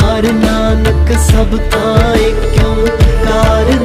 ਪਾਰ ਨਾਨਕ ਸਭ ਥਾਂ ਏਕ ਓੰਕਾਰ ਨਾਨਕ